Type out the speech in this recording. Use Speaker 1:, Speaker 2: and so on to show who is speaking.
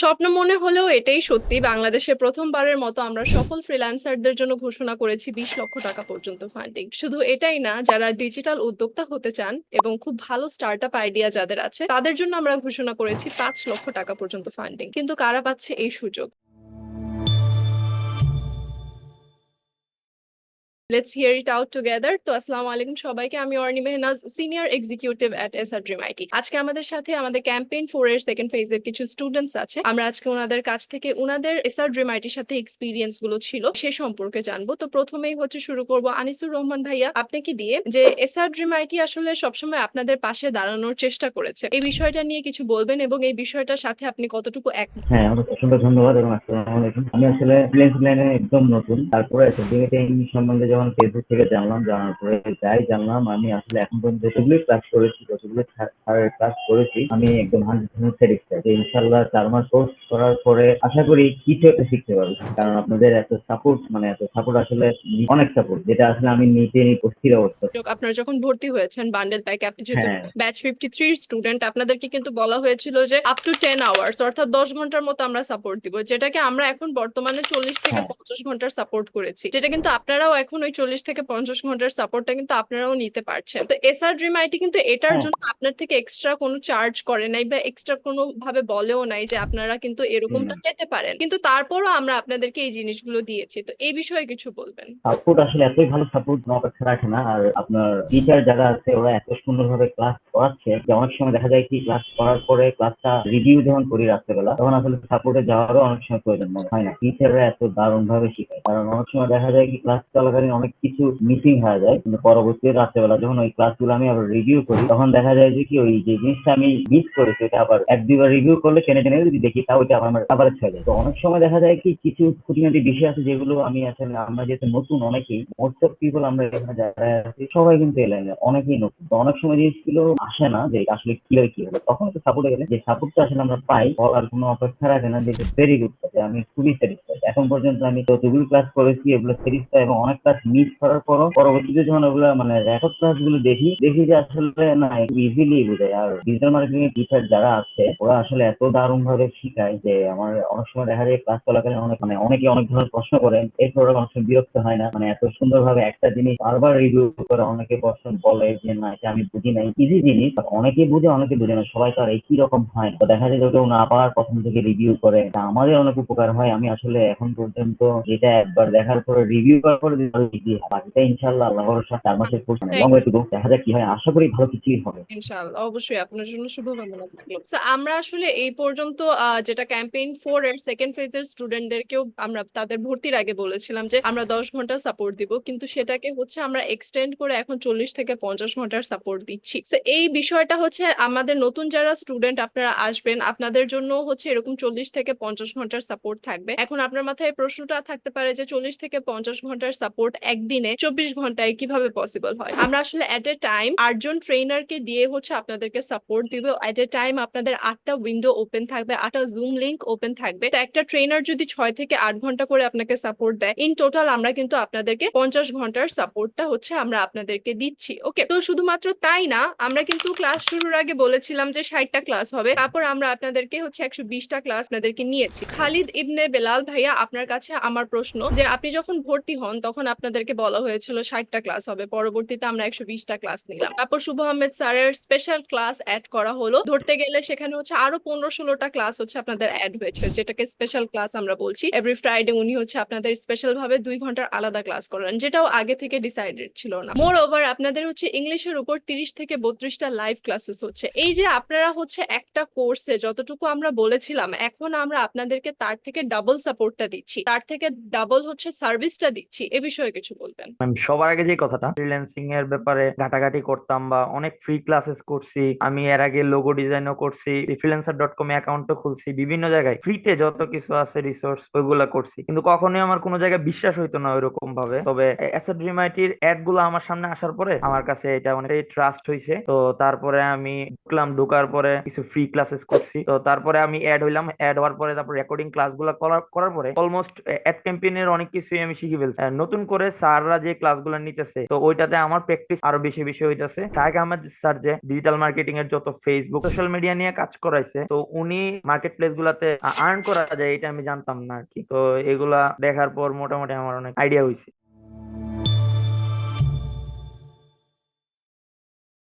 Speaker 1: স্বপ্ন মনে হলেও এটাই সত্যি। বাংলাদেশে প্রথমবারের মতো আমরা সফল ফ্রিল্যান্সারদের জন্য ঘোষণা করেছি বিশ লক্ষ টাকা পর্যন্ত ফান্ডিং শুধু এটাই না, যারা ডিজিটাল উদ্যোক্তা হতে চান এবং খুব ভালো স্টার্ট আপ আইডিয়া যাদের আছে, তাদের জন্য আমরা ঘোষণা করেছি পাঁচ লক্ষ টাকা পর্যন্ত ফান্ডিং কিন্তু কারা পাচ্ছে এই সুযোগ? Let's hear it out together তো আসসালামু আলাইকুম সবাইকে। আমি Orni Mehnaz senior executive at SR dream IT আজকে আমাদের সাথে আমাদের ক্যাম্পেইন ফোর এর সেকেন্ড ফেজের কিছু স্টুডেন্টস আছে। আমরা আজকে ওনাদের কাছ থেকে ওনাদের এসআর ড্রিম আইটির সাথে এক্সপিরিয়েন্সগুলো ছিল, সে সম্পর্কে জানব। তো প্রথমেই হচ্ছে শুরু করব আনিসুর রহমান ভাইয়া। আপনাকে দিয়ে? যে এসআর ড্রিম আইটি আসলে সবসময় আপনাদের পাশে দাঁড়ানোর চেষ্টা করেছে। এই বিষয়টা নিয়ে কিছু বলবেন এবং এই বিষয়টার সাথে আপনি কতটুকু একমত
Speaker 2: হ্যাঁ অসংখ্য ধন্যবাদ এবং আমি আসলে একদম নতুন। তারপরে সম্বন্ধে যখন ফেসবুক থেকে জানলাম জানার পরে যাই জানলাম আমি আসলে এখন পর্যন্ত যতগুলি ক্লাস করেছি যতগুলি স্যারের ক্লাস করেছি আমি একদম হান্ড্রেড পার্সেন্ট স্যাটিসফাইড ইনশাল্লাহ চার মাস কোর্স করার পরে আশা করি কিছু একটা শিখতে পারব কারণ আপনাদের এত সাপোর্ট মানে এত সাপোর্ট আসলে অনেক সাপোর্ট যেটা আসলে আমি নিতে নিয়ে অস্থির অবস্থা
Speaker 1: আপনারা যখন ভর্তি হয়েছেন বান্ডেল প্যাকে আপনি যেহেতু। ব্যাচ ফিফটি থ্রি স্টুডেন্ট আপনাদেরকে কিন্তু বলা হয়েছিল যে আপ টু টেন আওয়ার্স অর্থাৎ দশ ঘণ্টার মতো আমরা সাপোর্ট দিব যেটাকে আমরা এখন বর্তমানে চল্লিশ থেকে
Speaker 2: হ্যাঁ।
Speaker 1: পঞ্চাশ ঘণ্টার সাপোর্ট করেছি যেটা কিন্তু আপনারাও এখন ওই চল্লিশ থেকে পঞ্চাশ ঘণ্টার সাপোর্টটা কিন্তু আপনারাও নিতে পারছেন। তো এসআর ড্রিম আইটি কিন্তু এটার
Speaker 2: হ্যাঁ।
Speaker 1: জন্য আপনার থেকে এক্সট্রা কোনো চার্জ করে নাই বা এক্সট্রা কোনো ভাবে বলেও নাই যে আপনারা কিন্তু এরকমটা পেতে পারেন। কিন্তু তারপরও আমরা আপনাদেরকে এই জিনিসগুলো দিয়েছি। তো এই বিষয়ে কিছু বলবেন।
Speaker 2: সাপোর্ট আসলে এতই ভালো সাপোর্ট অপেক্ষা রাখে না। আর আপনার টিচার যারা আছে ওরা এত সুন্দরভাবে ক্লাস করাচ্ছে যে অনেক সময় দেখা যায় কি ক্লাস করার পরে ক্লাসটা রিভিউ যখন করি রাত্রেবেলা, তখন আসলে সাপোর্টে যাওয়ারও অনেক সময় প্রয়োজন মনে হয় না। টিচাররা এত দারুণ ভাবে শেখায়। কারণ অনেক সময় দেখা যায় কি ক্লাস চলাকালীন অনেক কিছু মিসিং হয়ে যায়, কিন্তু পরবর্তী রাত্রেবেলা যখন ওই ক্লাসগুলো আমি আবার রিভিউ করি, তখন দেখা যায় যে কি ওই যে জিনিসটা আমি মিস করেছি ওটা আবার এক দুইবার রিভিউ করলে টেনে টেনে যদি দেখি, তাও ওইটা আমার আবার হয়ে যায় তো অনেক সময় দেখা যায় কি কিছু খুঁটিনাটি বিষয় আছে যেগুলো আমি আসলে, আমরা যেহেতু নতুন অনেকেই মোস্ট অফ পিপল আমরা এখানে যারা আছি, সবাই কিন্তু এই লাইনে অনেকেই নতুন। তো অনেক সময় জিনিসগুলো আসে না যে আসলে কি হয় কি হবে। তখন তো সাপোর্টে গেলে যে সাপোর্টটা আসলে আমরা পাই, বলার কোনো অপেক্ষা রাখে না যে ভেরি গুড আমি খুবই স্যাটিসফাইড এখন পর্যন্ত আমি যতগুলো ক্লাস করেছি, এগুলো স্যাটিসফাই এবং অনেক ক্লাস মিস করার পরও পরবর্তীতে যখন ওগুলো মানে রেকর্ড ক্লাসগুলো দেখি দেখি যে আসলে না ইজিলি বোঝায়। আর ডিজিটাল মার্কেটিং এর টিচার যারা আছে, ওরা আসলে এত দারুণ ভাবে শিখায় যে আমার অনেক সময় দেখা যায় ক্লাস চলাকালীন অনেক মানে অনেকে অনেক ধরনের প্রশ্ন করেন, এরপর ওরা অনেক বিরক্ত হয় না। মানে এত সুন্দর ভাবে একটা জিনিস বারবার রিভিউ করে অনেকে প্রশ্ন বলে যে, না, এটা আমি বুঝি নাই। ইজি জিনিস অনেকে বুঝে অনেকে বুঝে না। সবাই তো আর একই রকম হয় না। দেখা যায় যে কেউ না আবার প্রথম থেকে রিভিউ করে। আমাদের অনেক উপকার হয়। আমি আসলে এখন পর্যন্ত এটা একবার দেখার পরে রিভিউ করার পরে হয়। বাকিটা ইনশাল্লাহ আল্লাহ ভরসা চার মাসের কোর্স লং গো দেখা যাক কি হয়। আশা করি ভালো কিছুই হবে।
Speaker 1: ইনশাআল্লাহ অবশ্যই আপনার জন্য শুভকামনা থাকল। আমরা আসলে এই পর্যন্ত যেটা ক্যাম্পেইন ফোর এর সেকেন্ড ফেজের স্টুডেন্টদেরকেও আমরা তাদের ভর্তির আগে বলেছিলাম যে আমরা দশ ঘণ্টা সাপোর্ট দিব। কিন্তু সেটাকে হচ্ছে আমরা এক্সটেন্ড করে এখন চল্লিশ থেকে পঞ্চাশ ঘণ্টার সাপোর্ট দিচ্ছি। তো এই বিষয়টা হচ্ছে আমাদের নতুন যারা স্টুডেন্ট আপনারা আসবেন আপনাদের জন্য হচ্ছে এরকম চল্লিশ থেকে পঞ্চাশ ঘণ্টার সাপোর্ট থাকবে। এখন আপনার মাথায় প্রশ্নটা থাকতে পারে যে, চল্লিশ থেকে পঞ্চাশ ঘণ্টার সাপোর্ট একদিনে চব্বিশ ঘন্টায় কীভাবে পসিবল হয়? আমরা আসলে এট এ টাইম আটজন ট্রেনারকে দিয়ে হচ্ছে আপনাদেরকে সাপোর্ট দিব। এট এ টাইম আপনাদের আটটা উইন্ডো ওপেন থাকবে, আটটা জুম লিংক ওপেন থাকবে। তো একটা ট্রেনার যদি ছয় থেকে আট ঘণ্টা করে আপনাকে সাপোর্ট দেয় ইন টোটাল আমরা কিন্তু আপনাদেরকে পঞ্চাশ ঘণ্টার সাপোর্টটা হচ্ছে আমরা আপনাদেরকে দিচ্ছি ওকে তো শুধুমাত্র তাই না, আমরা কিন্তু ক্লাস শুরুর আগে বলেছিলাম যে, ষাটটা ক্লাস হবে। তারপর আমরা আপনাদেরকে হচ্ছে একশো বিশটা ক্লাস আপনাদেরকে নিয়েছি। খালিদ ইবনে বেলাল ভাইয়া আপনার কাছে আমার প্রশ্ন যে আপনি যখন ভর্তি হন তখন আপনাদেরকে বলা হয়েছিল ষাটটা ক্লাস হবে, পরবর্তীতে আমরা একশো বিশটা ক্লাস নিলাম। তারপর শুভ আহমেদ স্যারের স্পেশাল ক্লাস অ্যাড করা হলো। ধরতে গেলে সেখানে হচ্ছে আরও পনেরো ষোলোটা ক্লাস হচ্ছে আপনাদের অ্যাড হয়েছে, যেটাকে স্পেশাল ক্লাস আমরা বলছি। এভরি ফ্রাইডে উনি হচ্ছে আপনাদের স্পেশাল ভাবে দুই ঘণ্টার আলাদা ক্লাস করান, যেটাও আগে থেকে ডিসাইডেড ছিল না। মোর ওভার আপনাদের হচ্ছে ইংলিশের উপর তিরিশ থেকে বত্রিশটা লাইভ ক্লাসেস হচ্ছে। এই যে আপনারা হচ্ছে একটা কোর্সে যতটুকু আমরা বলেছিলাম, এখন আমরা আপনাদেরকে তার থেকে ডাবল সাপোর্টটা দিচ্ছি। তার থেকে ডাবল হচ্ছে সার্ভিসটা দিচ্ছি। এ বিষয়ে কিছু বলবেন?
Speaker 3: সবার আগে যে কথাটা ফ্রিল্যান্সিং এর ব্যাপারে ঘাটাঘাটি করতাম বা অনেক ফ্রি ক্লাসেস করছি, আমি এর আগে লোগো ডিজাইনও করছি ফ্রিল্যান্সার ডট কম অ্যাকাউন্টও খুলছি, বিভিন্ন জায়গায় ফ্রিতে যত কিছু আছে রিসোর্স ওইগুলা করছি। কিন্তু কখনোই আমার কোনো জায়গায় বিশ্বাস হইতো না ওইরকম ভাবে তবে এসএ ড্রিম আইটির অ্যাডগুলো আমার সামনে আসার পরে আমার কাছে এটা অনেকটাই ট্রাস্ট হয়েছে তো তারপরে আমি ঢুকলাম, ঢোকার পরে কিছু ফ্রি ক্লাসেস করছি। তো তারপরে আমি অ্যাড হইলাম অ্যাড হওয়ার পরে তারপর রেকর্ডিং ক্লাসগুলো করার পরে অলমোস্ট এক ক্যাম্পেইনের অনেক কিছুই আমি শিখে ফেলছি। নতুন করে স্যাররা যে ক্লাসগুলো নিতেছে, তো ওইটাতে আমার প্র্যাকটিস আরও বেশি বেশি হইতেছে। শাহেক আহমেদ স্যার যে ডিজিটাল মার্কেটিং এর যত ফেসবুক সোশ্যাল মিডিয়া নিয়ে কাজ করাইছে, তো উনি মার্কেট প্লেস গুলাতে আর্ন করা যায়, এটা আমি জানতাম না আর কি তো এগুলা দেখার পর মোটামুটি আমার অনেক আইডিয়া হয়েছে